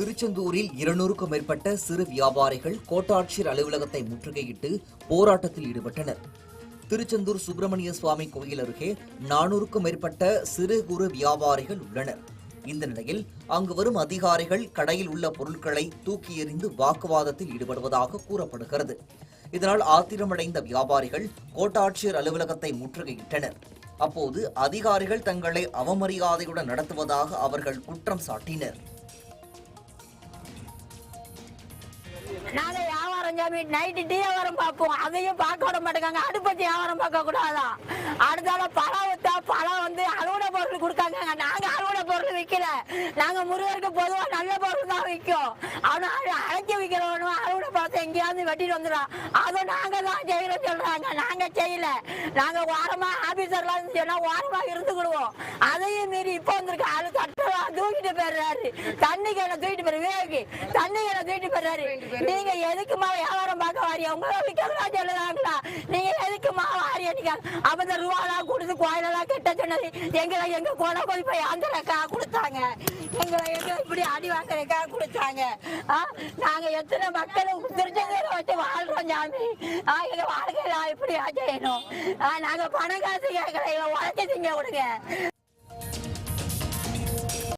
திருச்செந்தூரில் இருநூறுக்கும் மேற்பட்ட சிறு வியாபாரிகள் கோட்டாட்சியர் அலுவலகத்தை முற்றுகையிட்டு போராட்டத்தில் ஈடுபட்டனர். திருச்செந்தூர் சுப்பிரமணிய சுவாமி கோயில் அருகே நானூறுக்கும் மேற்பட்ட சிறு குறு வியாபாரிகள் உள்ளனர். இந்த நிலையில் அங்கு வரும் அதிகாரிகள் கடையில் உள்ள பொருட்களை தூக்கி எறிந்து வாக்குவாதத்தில் ஈடுபடுவதாக கூறப்படுகிறது. இதனால் ஆத்திரமடைந்த வியாபாரிகள் கோட்டாட்சியர் அலுவலகத்தை முற்றுகையிட்டனர். அப்போது அதிகாரிகள் தங்களை அவமரியாதையுடன் நடத்துவதாக அவர்கள் குற்றம் சாட்டினர். நாங்க வியாபாரம் சாமி நைட்டு டீ வியாபாரம் பார்ப்போம் அதையும் பார்க்க விட மாட்டேங்க. அடுப்பத்தி வியாபாரம் பார்க்க கூடாதான் அடுத்தால பழம் வித்தா பழம் வந்து அறுவடை பொருள் கொடுக்காங்க. நாங்க அறுவடை பொருள் விற்கல நாங்க முருகருக்கு பொதுவா நல்ல பொருள் தான் விற்கும். ஆனா அழைக்க விற்கிறவனும் அறுவடை பழத்தை எங்கேயாவது வெட்டிட்டு வந்துடும் அதை நாங்க தான் செய்யறோம் சொல்றாங்க. நாங்க செய்யல. நாங்க வாரமா ஆபீசர்லாம் சொன்னா வாரமா இருந்துக்கிடுவோம். அதையும் மீறி இப்போ வந்திருக்க அழுத்த போயிடுறாரு தண்ணி கேன தூக்கிட்டு போற வேகி தண்ணி கேன தூக்கிட்டு போறாரு நீங்க எதுக்குமா வியாபாரம் பார்க்க வாரியா? உங்களை விற்கிறதா சொல்லுறாங்களா? நீங்க எதுக்குமா வாரியா? நீங்க அப்பத ரூபாலாம் கொடுத்து கோயிலெல்லாம் கெட்ட சொன்னது. எங்களை எங்க கொலை போய் போய் அந்த கொடுத்தாங்க. எங்களை எங்க இப்படி அடி வாங்குறக்கா கொடுத்தாங்க. நாங்க எத்தனை மக்கள் திருச்செந்தூரை வச்சு வாழ்றோம் சாமி. எங்க வாழ்க்கையில இப்படி செய்யணும்? நாங்க பணம் காசு கேட்கல உழைச்சி திங்க விடுங்க.